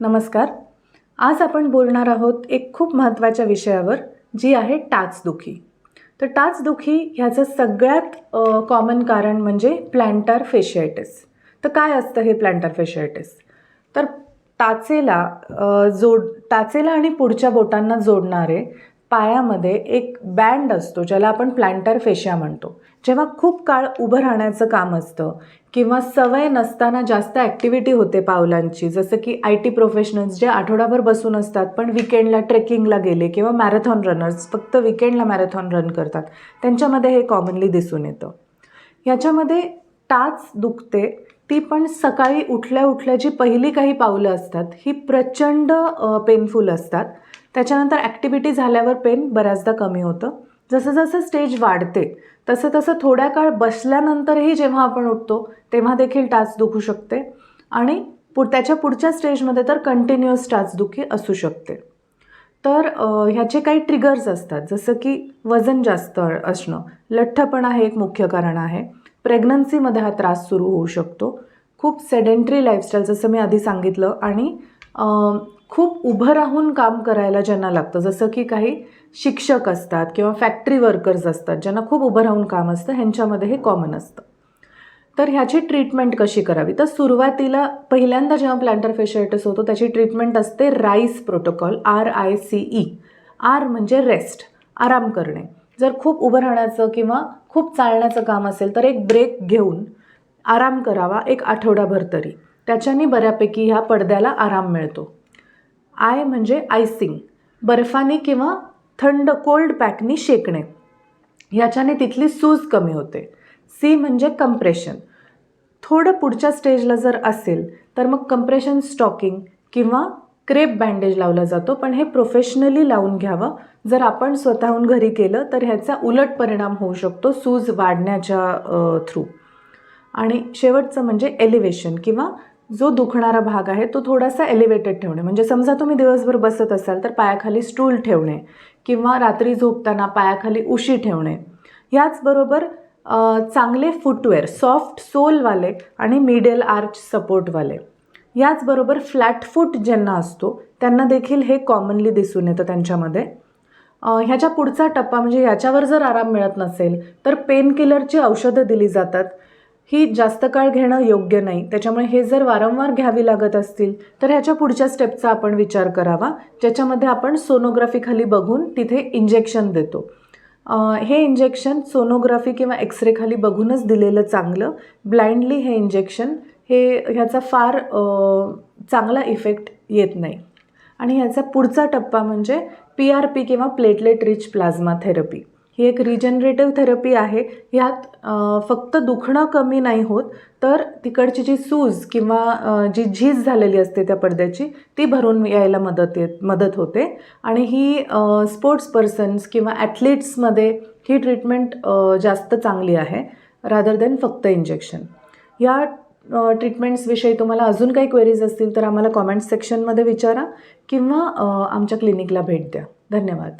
नमस्कार. आज आपण बोलणार आहोत एक खूप महत्त्वाच्या विषयावर जी आहे टाचदुखी तर टाचदुखी ह्याचं सगळ्यात कॉमन कारण म्हणजे प्लॅन्टर फेशियायटिस तर काय असतं हे प्लॅन्टर फेशियायटिस तर टाचेला जोड टाचेला आणि पुढच्या बोटांना जोडणारे पायामध्ये एक बँड असतो ज्याला आपण प्लॅन्टार फेशिया म्हणतो. जेव्हा खूप काळ उभं राहण्याचं काम असतं किंवा सवय नसताना जास्त ॲक्टिव्हिटी होते पावलांची जसं की आय टी प्रोफेशनल्स जे आठवडाभर बसून असतात पण विकेंडला ट्रेकिंगला गेले किंवा मॅरेथॉन रनर्स फक्त विकेंडला मॅरेथॉन रन करतात त्यांच्यामध्ये हे कॉमनली दिसून येतं. याच्यामध्ये टाच दुखते ती पण सकाळी उठल्या उठल्या जी पहिली काही पावलं असतात ही प्रचंड पेनफुल असतात. त्याच्यानंतर ॲक्टिव्हिटी झाल्यावर पेन बऱ्याचदा कमी होतं. जसं जसं स्टेज वाढते तसं तसं थोड्या काळ बसल्यानंतरही जेव्हा आपण उठतो तेव्हा देखील टाच दुखू शकते आणि पु त्याच्या पुढच्या स्टेजमध्ये तर कंटिन्युअस टाचदुखी असू शकते. तर ह्याचे काही ट्रिगर्स असतात जसं की वजन जास्त असणं. लठ्ठपणा हे एक मुख्य कारण आहे. प्रेग्नन्सीमध्ये हा त्रास सुरू होऊ शकतो. खूप सेडेंटरी लाईफस्टाईल जसं मी आधी सांगितलं आणि खूप उभं राहून काम करायला ज्यांना लागतं जसं की काही शिक्षक असतात किंवा फॅक्टरी वर्कर्स असतात ज्यांना खूप उभं राहून काम असतं ह्यांच्यामध्ये हे कॉमन असतं. तर ह्याची ट्रीटमेंट कशी करावी? तर सुरुवातीला पहिल्यांदा जेव्हा प्लॅन्टर फेशियायटिस होतो त्याची ट्रीटमेंट असते RICE protocol R I C E R म्हणजे रेस्ट आराम करणे. जर खूप उभं राहण्याचं किंवा खूप चालण्याचं काम असेल तर एक ब्रेक घेऊन आराम करावा एक आठवडाभर तरी. त्याच्याने बऱ्यापैकी ह्या पडद्याला आराम मिळतो. आय म्हणजे आयसिंग बर्फाने किंवा थंड कोल्ड पॅकनी शेकणे. याच्याने तिथली सूज कमी होते. सी म्हणजे कंप्रेशन थोडं पुढच्या स्टेजला जर असेल तर मग कंप्रेशन स्टॉकिंग किंवा क्रेप बँडेज लावला जातो. पण हे प्रोफेशनली लावून घ्यावं. जर आपण स्वतःहून घरी केलं तर ह्याचा उलट परिणाम होऊ शकतो सूज वाढण्याच्या थ्रू आणि शेवटचं म्हणजे एलिव्हेशन किंवा जो दुखणारा भाग आहे तो थोडासा एलिव्हेटेड ठेवणे. म्हणजे समजा तुम्ही दिवसभर बसत असाल तर पायाखाली स्टूल ठेवणे किंवा रात्री झोपताना पायाखाली उशी ठेवणे. याचबरोबर चांगले फुटवेअर सॉफ्ट सोलवाले आणि मिडल आर्च सपोर्टवाले याचबरोबर फ्लॅट फूट ज्यांना असतो त्यांना देखील हे कॉमनली दिसून येतं त्यांच्यामध्ये. ह्याच्या पुढचा टप्पा म्हणजे ह्याच्यावर जर आराम मिळत नसेल तर पेनकिलरची औषधं दिली जातात. ही जास्त काळ घेणं योग्य नाही. त्याच्यामुळे हे जर वारंवार घ्यावी लागत असतील तर ह्याच्या पुढच्या स्टेपचा आपण विचार करावा. ज्याच्यामध्ये आपण सोनोग्राफीखाली बघून तिथे इंजेक्शन देतो. हे इंजेक्शन सोनोग्राफी किंवा एक्सरेखाली बघूनच दिलेलं चांगलं. ब्लाइंडली हे इंजेक्शन हे ह्याचा फार चांगला इफेक्ट येत नाही. आणि ह्याचा पुढचा टप्पा म्हणजे पी आर पी किंवा प्लेटलेट रिच प्लाझ्मा थेरपी ही एक रिजनरेटिव्ह थेरपी आहे. ह्यात फक्त दुखणं कमी नाही होत तर तिकडची जी सूज किंवा जी झीज झालेली असते त्या पडद्याची ती भरून यायला मदत येत मदत होते. आणि ही स्पोर्ट्स पर्सन्स किंवा ॲथलीट्समध्ये ही ट्रीटमेंट जास्त चांगली आहे रादर दॅन फक्त इंजेक्शन या ट्रीटमेंट्सविषयी तुम्हाला अजून काही क्वेरीज असतील तर आम्हाला कॉमेंट सेक्शनमध्ये विचारा किंवा आमच्या क्लिनिकला भेट द्या. धन्यवाद.